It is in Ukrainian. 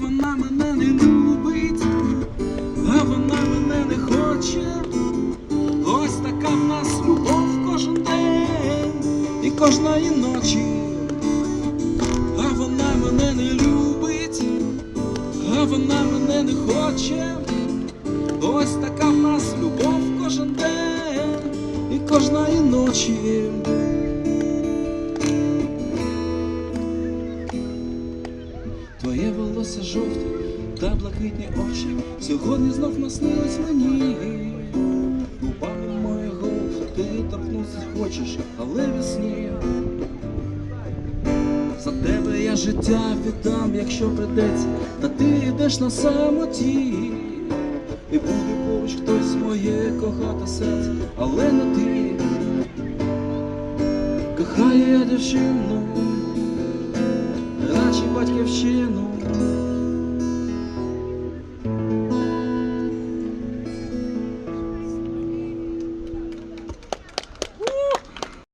вона мене не любить, а вона мене не хоче. Ось така в нас любов кожен день і кожної ночі. А вона мене не любить, а вона мене не хоче. Ось така в нас любов кожен день і кожної ночі. Твоє волосся жовте та блакитні очі. Сьогодні знов наснилось мені. Губами губ ти торкнутися хочеш, але весні За тебе я життя віддам, якщо придеться, та ти йдеш на самоті. І буде поруч хтось моє кохати серце, але не ти. Кохаю я дівчину, батьківщину,